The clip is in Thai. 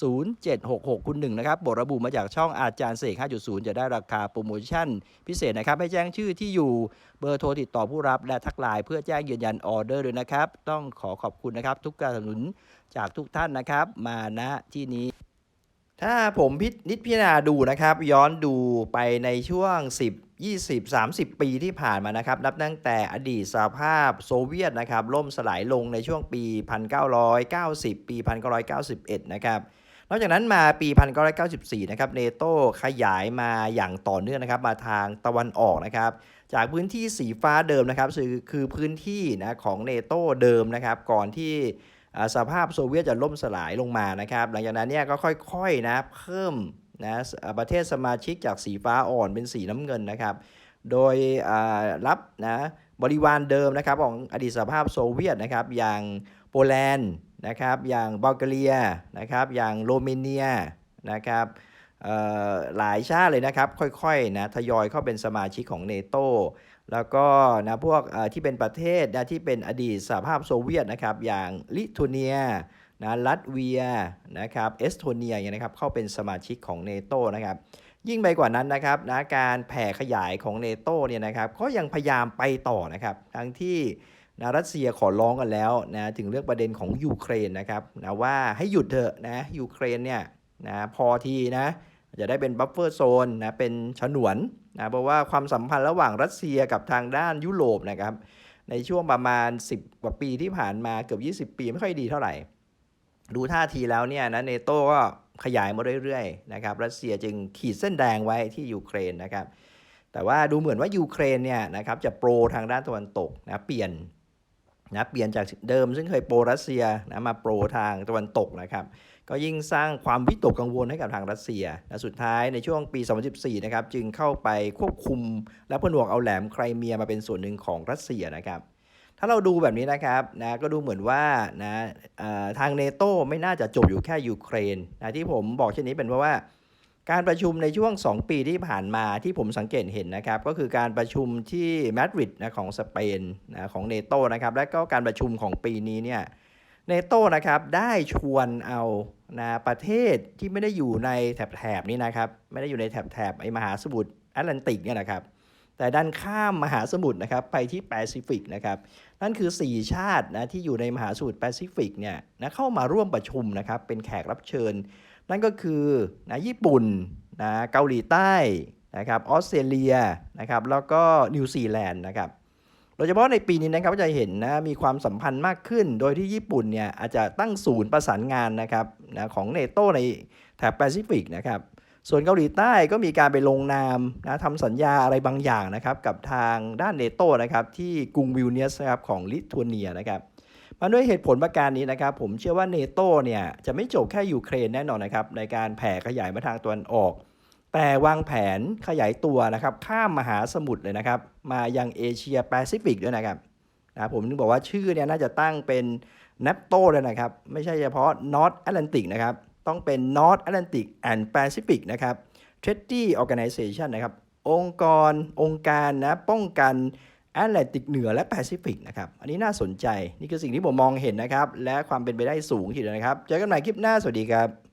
0766 คุณหนึ่งนะครับบทระบุมาจากช่องอาจารย์เสก 5.0 จะได้ราคาโปรโมชั่น พิเศษนะครับ ให้แจ้งชื่อที่อยู่เบอร์โทรติดต่อผู้รับและทักไลน์เพื่อแจ้งยืนยันออเดอร์ด้วยนะครับ ต้องขอขอบคุณนะครับ ทุกการสนับสนุนจากทุกท่านนะครับ มาณที่นี้ ถ้าผมพินิจพิจารณาดูนะครับ ย้อนดูไปในช่วง 10 20 30 ปีที่ผ่านมานะครับ นับตั้งแต่อดีตสหภาพโซเวียตนะครับ ล่มสลายลงในช่วงปี 1990 ปี 1991 นะครับนอกจากนั้นมาปี 1994 นะครับ เนโตขยายมาอย่างต่อเนื่องนะครับ มาทางตะวันออกนะครับ จากพื้นที่สีฟ้าเดิมนะครับ คือคือพื้นที่นะของเนโตเดิมนะครับ ก่อนที่ สภาพโซเวียตจะล่มสลายลงมานะครับ หลังจากนั้นเนี่ยก็ค่อยๆนะเพิ่มนะประเทศสมาชิกจากสีฟ้าอ่อนเป็นสีน้ำเงินนะครับ โดยรับนะบริวารเดิมนะครับของอดีตสภาพโซเวียตนะครับ อย่างโปแลนด์นะครับ อย่างบัลแกเรียนะครับ อย่างโรมาเนียนะครับหลายชาติเลยนะครับ ค่อยๆนะทยอยเข้าเป็นสมาชิกของเนโต แล้วก็นะพวกที่เป็นประเทศนะที่เป็นอดีตสหภาพโซเวียตนะครับอย่างลิทัวเนียนะลัตเวียนะครับเอสโตเนียอย่างเงี้ยนะครับเข้าเป็นสมาชิกของเนโตนะครับยิ่งไปกว่านั้นนะครับนะการแผ่ขยายของเนโตเนี่ยนะครับก็ยังพยายามไปต่อนะครับทั้งที่นะรัสเซียขอร้องกันแล้วนะถึงเรื่องประเด็นของยูเครนนะครับนะว่าให้หยุดเถอะนะยูเครนเนี่ยนะพอทีนะจะได้เป็นบัฟเฟอร์โซนนะเป็นฉนวน นะเพราะว่าความสัมพันธ์ระหว่างรัสเซียกับทางด้านยุโรปนะครับในช่วงประมาณ 10 กว่าปีที่ผ่านมาเกือบ 20 ปีไม่ค่อยดีเท่าไหร่ ดูท่าทีแล้วเนี่ยนะเนโต้ก็ขยายมาเรื่อยๆนะครับรัสเซียจึงขีดเส้นแดงไว้ที่ยูเครนนะครับแต่ว่าดูเหมือนว่ายูเครนเนี่ยนะครับจะโปรทางด้านตะวันตกนะเปลี่ยน นะเปลี่ยนจากเดิมซึ่งเคยโปรรัสเซียนะมาโปรทางตะวันตกนะครับก็ยิ่งสร้างความวิตกกังวลให้กับทางรัสเซียและสุดท้ายในช่วงปี 2014 นะครับจึงเข้าไปควบคุม และผนวกเอาแหลมไครเมียมาเป็นส่วนหนึ่งของรัสเซียนะครับถ้าเราดูแบบนี้นะครับนะก็ดูเหมือนว่านะทางเนโตไม่น่าจะจบอยู่แค่ยูเครนนะที่ผมบอกเช่นนี้เป็นเพราะว่า การประชุมในช่วง 2 ปีที่ผ่านมาที่ผมสังเกตเห็นนะครับ ก็คือการประชุมที่มาดริดนะของสเปนนะของเนโตนะครับ และก็การประชุมของปีนี้เนี่ยเนโตนะครับได้ชวนเอานะประเทศที่ไม่ได้อยู่ในแถบๆนี้นะครับ ไม่ได้อยู่ในแถบๆไอมหาสมุทรแอตแลนติกเนี่ยนะครับ แต่ดันข้ามมหาสมุทรนะครับไปที่แปซิฟิกนะครับ นั่นคือ 4 ชาตินะที่อยู่ในมหาสมุทรแปซิฟิกเนี่ยนะเข้ามาร่วมประชุมนะครับเป็นแขกรับเชิญ นั่นก็คือนะญี่ปุ่นนะเกาหลีใต้นะครับออสเตรเลียนะครับแล้วก็นิวซีแลนด์นะครับโดยเฉพาะในปีนี้นะครับจะเห็นนะมีความสัมพันธ์มากขึ้น โดยที่ญี่ปุ่นเนี่ยอาจจะตั้งศูนย์ประสานงานนะครับนะของเนโตในแถบแปซิฟิกนะครับส่วนเกาหลีใต้ก็มีการไปลงนามนะทำสัญญาอะไรบางอย่างนะครับกับทางด้านเนโตนะครับที่กรุงวิลเนียสนะครับของลิทัวเนียนะครับ มาด้วยเหตุผลประการนี้นะครับผมเชื่อว่าเนโตเนี่ยจะไม่จบแค่ยูเครนแน่นอนนะครับในการแผ่ขยายมาทางตะวันออก แต่วางแผนขยายตัวนะครับข้ามมหาสมุทรเลยนะครับมายังเอเชียแปซิฟิกด้วยนะครับนะผมถึงบอกว่าชื่อเนี่ยน่าจะตั้งเป็น NAPTO เลยนะครับไม่ใช่เฉพาะ North Atlantic นะครับต้องเป็น North Atlantic and Pacific นะครับ Treaty Organization นะครับ องค์กร องค์การนะ ป้องกัน แอตแลนติกเหนือและแปซิฟิกนะครับ อันนี้น่าสนใจ นี่คือสิ่งที่ผมมองเห็นนะครับ และความเป็นไปได้สูงทีเดียวนะครับ เจอกันใหม่คลิปหน้า สวัสดีครับ